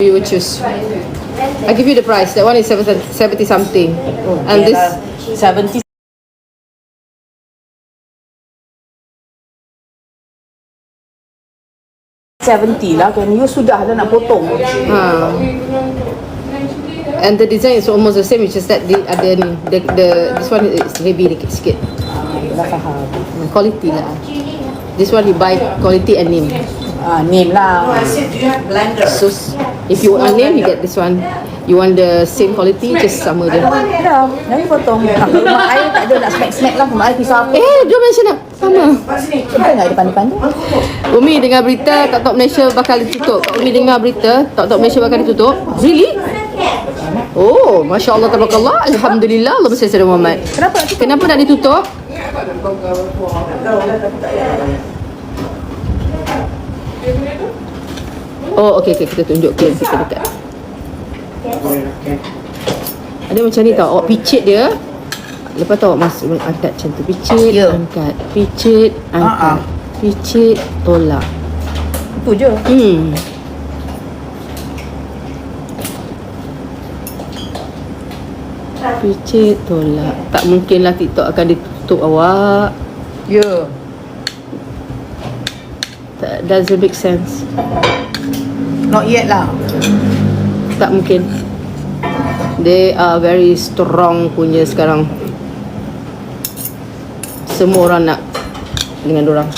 You will choose. I give you the price. That one is 70, 70 something. And this, 70 70 lah kan you sudah dah nak potong uh, and the design is almost the same. It's just that the other ni, the, the this one is heavy sikit sikit. dah faham Quality lah. This one you buy quality and name. ah, name lah So if you want name, you get this one. You want the same quality, just sama je. dah nanti potong rumah air tak ada nak snack-snack lah rumah air pisau apa Eh, dia mention nak sama. kita nak depan-depan tu Umi dengar berita Tok Tok Malaysia bakal ditutup. Umi dengar berita Tok Tok Malaysia bakal ditutup. Really? Oh, Masya Allah, Tabarakallah. Alhamdulillah, Allah kepada Muhammad. kenapa nak tutup Kenapa nak ditutup? Oh, okey, okey. Kita tunjuk claim kita dekat. Ada macam ni tau. Awak picit dia. Lepas tu awak masuk angkat macam tu. Picit, Ya. angkat. Picit, angkat. Ah, ah. Picit, tolak. itu je Hmm. Picit tolak. Tak mungkinlah TikTok akan ditutup awak. ya yeah. Tak doesn't make sense. Not yet lah Tak mungkin. They are very strong punya sekarang. Semua orang nak dengan orang.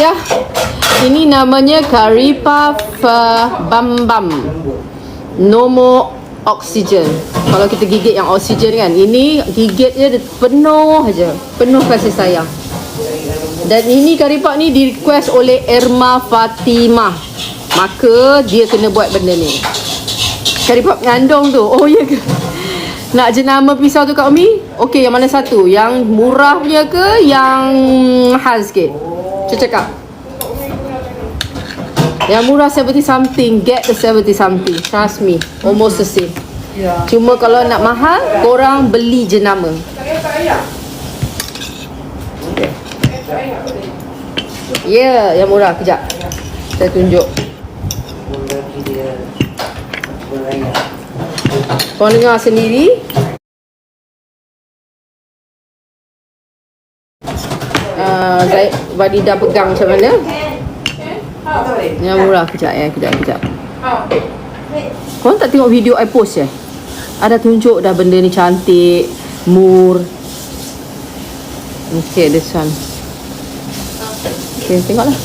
Ya. Ini namanya curry puff bam bam. No more oxygen. Kalau kita gigit yang oxygen kan, ini gigitnya penuh aja. Penuh kasih sayang. Dan ini curry puff ni di request oleh Irma Fatimah. Maka dia kena buat benda ni. Curry puff ngandung tu. Oh ya ke? Nak jenama pisau tu Kak Umi? Okey, yang mana satu? Yang murah punya ke yang mahal sikit? Cuba cakap. Yang murah 70 something, get the 70 something. Trust me, almost the same. ya Cuma kalau nak mahal, korang beli jenama. Ya, yeah, yang murah. Kejap. Saya tunjuk. Korang dengar sendiri. Uh, Zaid, Badida pegang macam mana? Yang murah. Kejap ya, kejap, kejap. Korang tak tengok video I post ya? Ada tunjuk dah benda ni cantik, mur. Okay, this one. Okay, tengoklah.